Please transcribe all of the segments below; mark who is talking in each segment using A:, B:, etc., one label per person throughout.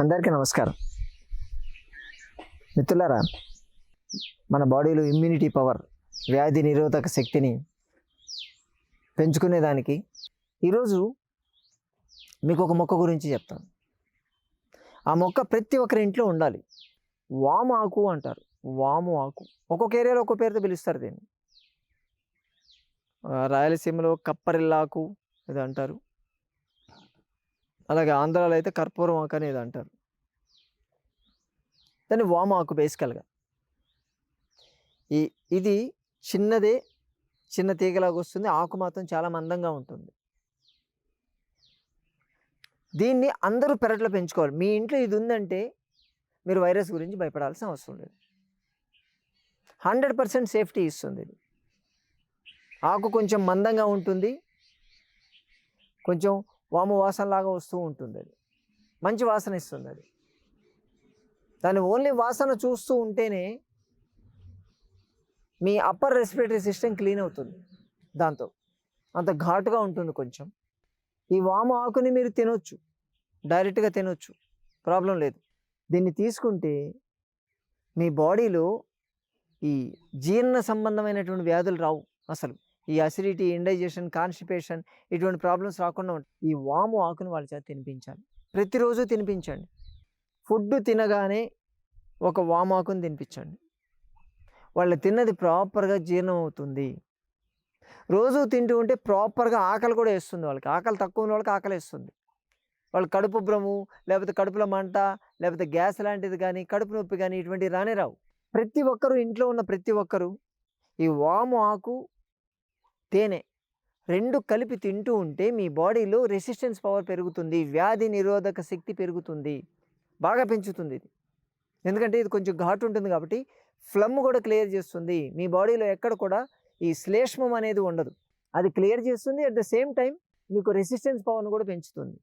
A: అందరికీ నమస్కారం. మిత్రులారా మన బాడీలో ఇమ్యూనిటీ పవర్ వ్యాధి నిరోధక శక్తిని పెంచుకునేదానికి ఈరోజు మీకు ఒక మొక్క గురించి చెప్తాను. ఆ మొక్క ప్రతి ఒక్కరి ఇంట్లో ఉండాలి. వాము ఆకు అంటారు. వాము ఆకు. ఒక్కొక్క ఏరియాలో ఒక్కొక్క పేరుతో పిలుస్తారు దీన్ని. రాయలసీమలో కప్పరిల్లాకు ఇది అంటారు అలాగే ఆంధ్రాలో అయితే కర్పూరం ఆకు అనేది అంటారు. దాన్ని వామాకు ఆకు బేసికల్గా. ఈ ఇది చిన్నదే చిన్న తీగలాగా వస్తుంది ఆకు మాత్రం చాలా మందంగా ఉంటుంది. దీన్ని అందరూ పెరట్లో పెంచుకోవాలి. మీ ఇంట్లో ఇది ఉందంటే మీరు వైరస్ గురించి భయపడాల్సిన అవసరం లేదు. హండ్రెడ్ పర్సెంట్ సేఫ్టీ ఇస్తుంది ఇది. ఆకు కొంచెం మందంగా ఉంటుంది. కొంచెం వాము వాసనలాగా వస్తూ ఉంటుంది అది. మంచి వాసన ఇస్తుంది అది. దాని ఓన్లీ వాసన చూస్తూ ఉంటేనే మీ అప్పర్ రెస్పిరేటరీ సిస్టమ్ క్లీన్ అవుతుంది దాంతో. అంత ఘాటుగా ఉంటుంది కొంచెం. ఈ వాము ఆకుని మీరు తినొచ్చు. డైరెక్ట్గా తినొచ్చు. ప్రాబ్లం లేదు. దీన్ని తీసుకుంటే మీ బాడీలో ఈ జీర్ణ సంబంధమైనటువంటి వ్యాధులు రావు అసలు. ఈ అసిడిటీ ఇండైజెషన్ కాన్స్టిపేషన్ ఇటువంటి ప్రాబ్లమ్స్ రాకుండా ఉంటాయి ఈ వాము ఆకును వాళ్ళ చేత తినిపించాలి. ప్రతిరోజు తినిపించండి. ఫుడ్ తినగానే ఒక వాము ఆకుని తినిపించండి. వాళ్ళు తిన్నది ప్రాపర్గా జీర్ణం అవుతుంది. రోజు తింటూ ఉంటే ప్రాపర్గా ఆకలి కూడా వేస్తుంది వాళ్ళకి. ఆకలి తక్కువ ఉన్న వాళ్ళకి ఆకలి వేస్తుంది. వాళ్ళు కడుపు భ్రము లేకపోతే కడుపులో మంట లేకపోతే గ్యాస్ లాంటిది కానీ కడుపు నొప్పి కానీ ఇటువంటివి రానే రావు. ప్రతి ఒక్కరూ ఇంట్లో ఉన్న ప్రతి ఒక్కరూ ఈ వాము ఆకు తేనె. రెండు కలిపి తింటూ ఉంటే మీ బాడీలో రెసిస్టెన్స్ పవర్ పెరుగుతుంది వ్యాధి నిరోధక శక్తి పెరుగుతుంది బాగా పెంచుతుంది ఇది. ఎందుకంటే ఇది కొంచెం ఘాటు ఉంటుంది కాబట్టి ఫ్లమ్ కూడా క్లియర్ చేస్తుంది. మీ బాడీలో ఎక్కడ కూడా ఈ శ్లేష్మం అనేది ఉండదు. అది క్లియర్ చేస్తుంది అట్ ద సేమ్ టైం మీకు రెసిస్టెన్స్ పవర్ను కూడా పెంచుతుంది.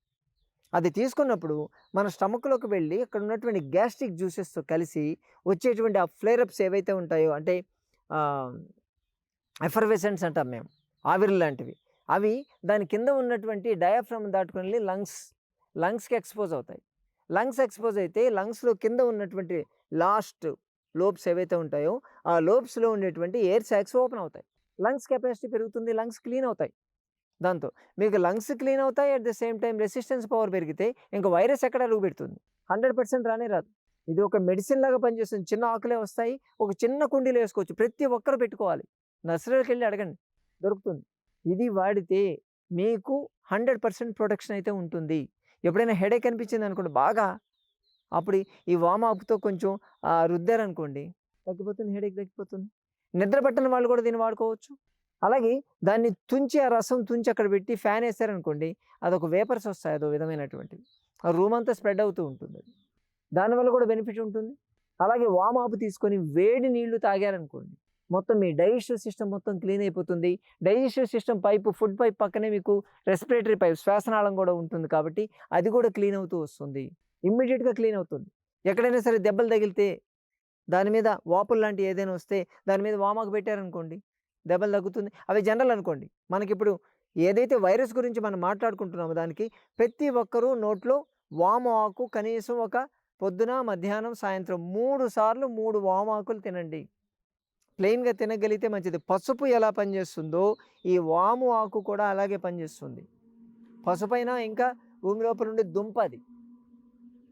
A: అది తీసుకున్నప్పుడు మన స్టమక్లోకి వెళ్ళి అక్కడ ఉన్నటువంటి గ్యాస్ట్రిక్ జ్యూసెస్తో కలిసి వచ్చేటువంటి ఆ ఫ్లేరప్స్ ఏవైతే ఉంటాయో అంటే ఎఫర్వెసెంట్స్ అంటాం మేము. ఆవిరి లాంటివి. అవి దాని కింద ఉన్నటువంటి డయాఫ్రమ్ దాటుకుని వెళ్ళి లంగ్స్ లంగ్స్కి ఎక్స్పోజ్ అవుతాయి. లంగ్స్ ఎక్స్పోజ్ అయితే లంగ్స్లో కింద ఉన్నటువంటి లాస్ట్ లోబ్స్ ఏవైతే ఉంటాయో ఆ లోబ్స్లో ఉండేటువంటి ఎయిర్ సాక్స్ ఓపెన్ అవుతాయి. లంగ్స్ కెపాసిటీ పెరుగుతుంది లంగ్స్ క్లీన్ అవుతాయి. దాంతో మీకు లంగ్స్ క్లీన్ అవుతాయి at the same time resistance power పెరిగితే ఇంకా వైరస్ ఎక్కడ అడుగు పెడుతుంది హండ్రెడ్ పర్సెంట్ రానే రాదు. ఇది ఒక మెడిసిన్ లాగా పనిచేస్తుంది. చిన్న ఆకులే వస్తాయి ఒక చిన్న కుండీలో వేసుకోవచ్చు. ప్రతి ఒక్కరు పెట్టుకోవాలి. నర్సరీకి వెళ్ళి అడగండి. దొరుకుతుంది. ఇది వాడితే మీకు హండ్రెడ్ పర్సెంట్ ప్రొటెక్షన్ అయితే ఉంటుంది. ఎప్పుడైనా హెడేక్ అనిపించింది అనుకోండి బాగా. అప్పుడు ఈ వామాప్తో కొంచెం రుద్దారనుకోండి. తగ్గిపోతుంది హెడేక్ తగ్గిపోతుంది. నిద్ర పట్టని వాళ్ళు కూడా దీన్ని వాడుకోవచ్చు. అలాగే దాన్ని తుంచి ఆ రసం తుంచి అక్కడ పెట్టి ఫ్యాన్ వేసారనుకోండి అదొక వేపర్స్ వస్తాయి అదో విధమైనటువంటివి. ఆ రూమ్ అంతా స్ప్రెడ్ అవుతూ ఉంటుంది. దానివల్ల కూడా బెనిఫిట్ ఉంటుంది. అలాగే వామాపు తీసుకొని వేడి నీళ్ళు తాగారనుకోండి మొత్తం మీ డైజెస్టివ్ సిస్టమ్ మొత్తం క్లీన్ అయిపోతుంది. Digestive system pipe food pipe పక్కనే మీకు రెస్పిరేటరీ పైప్ శ్వాసనాళం కూడా ఉంటుంది కాబట్టి అది కూడా క్లీన్ అవుతూ వస్తుంది. ఇమ్మీడియట్గా క్లీన్ అవుతుంది. ఎక్కడైనా సరే దెబ్బలు తగిలితే దాని మీద వాపులు లాంటివి ఏదైనా వస్తే దాని మీద వామాకు పెట్టారనుకోండి దెబ్బలు తగ్గుతుంది. అవి జనరల్ అనుకోండి మనకిప్పుడు ఏదైతే వైరస్ గురించి మనం మాట్లాడుకుంటున్నామో దానికి ప్రతి ఒక్కరూ నోట్లో వాము ఆకు కనీసం ఒక పొద్దున మధ్యాహ్నం సాయంత్రం మూడు సార్లు మూడు వామాకులు తినండి. ప్లెయిన్గా తినగలిగితే మంచిది. పసుపు ఎలా పనిచేస్తుందో ఈ వాము ఆకు కూడా అలాగే పనిచేస్తుంది. పసుపైన ఇంకా భూమి లోపల నుండి దుంప అది.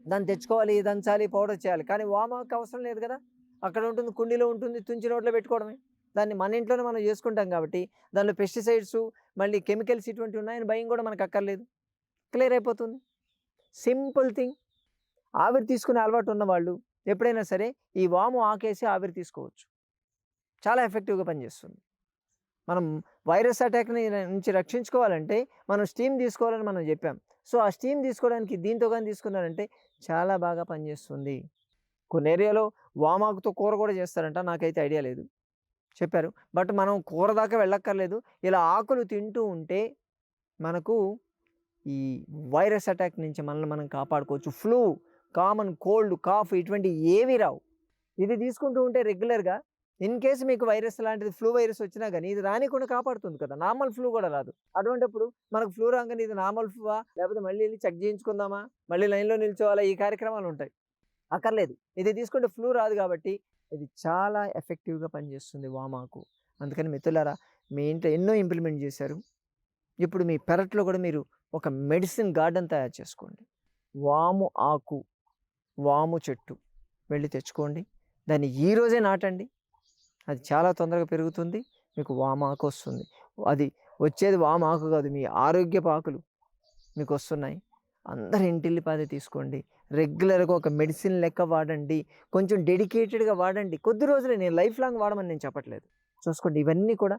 A: దాన్ని తెచ్చుకోవాలి దంచాలి పౌడర్ చేయాలి. కానీ వాము ఆకు అవసరం లేదు కదా. అక్కడ ఉంటుంది కుండీలో ఉంటుంది తుంచి నోట్లో పెట్టుకోవడమే. దాన్ని మన ఇంట్లోనే మనం చేసుకుంటాం కాబట్టి దానిలో పెస్టిసైడ్స్ మళ్ళీ కెమికల్స్ ఇటువంటి ఉన్నాయని భయం కూడా మనకు అక్కర్లేదు. క్లియర్ అయిపోతుంది. Simple thing. ఆవిరి తీసుకునే అలవాటు ఉన్నవాళ్ళు ఎప్పుడైనా సరే ఈ వాము ఆకేసి ఆవిరి తీసుకోవచ్చు. చాలా ఎఫెక్టివ్గా పనిచేస్తుంది. మనం వైరస్ అటాక్ని నుంచి రక్షించుకోవాలంటే మనం స్టీమ్ తీసుకోవాలని మనం చెప్పాం. సో ఆ స్టీమ్ తీసుకోవడానికి దీంతో కానీ తీసుకున్నారంటే చాలా బాగా పనిచేస్తుంది. కొన్ని ఏరియాలో వామాకుతో కూర కూడా చేస్తారంట నాకైతే ఐడియా లేదు. చెప్పారు. బట్ మనం కూర దాకా వెళ్ళక్కర్లేదు. ఇలా ఆకులు తింటూ ఉంటే మనకు ఈ వైరస్ అటాక్ నుంచి మనల్ని మనం కాపాడుకోవచ్చు. ఫ్లూ కామన్ కోల్డ్ కాఫ్ ఇటువంటి ఏవి రావు. ఇది తీసుకుంటూ ఉంటే రెగ్యులర్గా ఇన్ కేసు మీకు వైరస్ లాంటిది ఫ్లూ వైరస్ వచ్చినా కానీ ఇది రానికుండా కాపాడుతుంది కదా! నార్మల్ ఫ్లూ కూడా రాదు. అటువంటిప్పుడు మనకు ఫ్లూ రాగానే ఇది నార్మల్ ఫ్లూవా? లేకపోతే మళ్ళీ వెళ్ళి చెక్ చేయించుకుందామా? మళ్ళీ లైన్లో నిల్చోవాలా? ఈ కార్యక్రమాలు ఉంటాయి. అక్కర్లేదు. ఇది తీసుకుంటే ఫ్లూ రాదు కాబట్టి ఇది చాలా ఎఫెక్టివ్గా పనిచేస్తుంది వామాకు. అందుకని మిత్రులారా మీ ఇంట్లో ఎన్నో ఇంప్లిమెంట్ చేశారు. ఇప్పుడు మీ పెరట్లో కూడా మీరు ఒక మెడిసిన్ గార్డెన్ తయారు చేసుకోండి. వాము ఆకు వాము చెట్టు. వెళ్ళి తెచ్చుకోండి. దాన్ని ఈ రోజే నాటండి. అది చాలా తొందరగా పెరుగుతుంది మీకు వామాకు వస్తుంది. అది వచ్చేది వామాకు కాదు మీ ఆరోగ్యపు ఆకులు మీకు వస్తున్నాయి. అందరు ఇంటిల్లిపాది తీసుకోండి. రెగ్యులర్గా ఒక మెడిసిన్ లెక్క వాడండి. కొంచెం డెడికేటెడ్గా వాడండి. కొద్ది రోజులే నేను లైఫ్ లాంగ్ వాడమని నేను చెప్పట్లేదు. చూసుకోండి ఇవన్నీ కూడా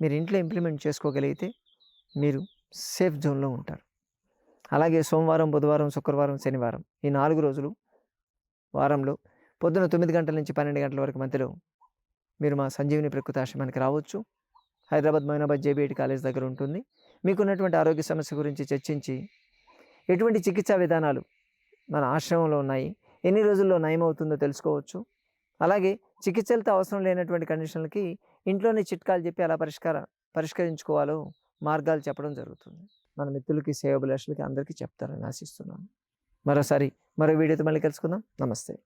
A: మీరు ఇంట్లో ఇంప్లిమెంట్ చేసుకోగలిగితే మీరు సేఫ్ జోన్లో ఉంటారు. అలాగే సోమవారం బుధవారం శుక్రవారం శనివారం ఈ నాలుగు రోజులు వారంలో పొద్దున తొమ్మిది గంటల నుంచి పన్నెండు గంటల వరకు మధ్యలో మీరు మా సంజీవిని ప్రకృతి ఆశ్రమానికి రావచ్చు. హైదరాబాద్ మైనాబాద్ జేబీఐటి కాలేజ్ దగ్గర ఉంటుంది. మీకున్నటువంటి ఆరోగ్య సమస్య గురించి చర్చించి ఎటువంటి చికిత్సా విధానాలు మన ఆశ్రమంలో ఉన్నాయి? ఎన్ని రోజుల్లో నయమవుతుందో తెలుసుకోవచ్చు. అలాగే చికిత్సలతో అవసరం లేనటువంటి కండిషన్లకి ఇంట్లోనే చిట్కాలు చెప్పి అలా పరిష్కార పరిష్కరించుకోవాలో మార్గాలు చెప్పడం జరుగుతుంది. మన మిత్రులకి సేవభిలాషులకి అందరికీ చెప్తారని ఆశిస్తున్నాను. మరోసారి మరో వీడియోతో మళ్ళీ కలుసుకుందాం. నమస్తే.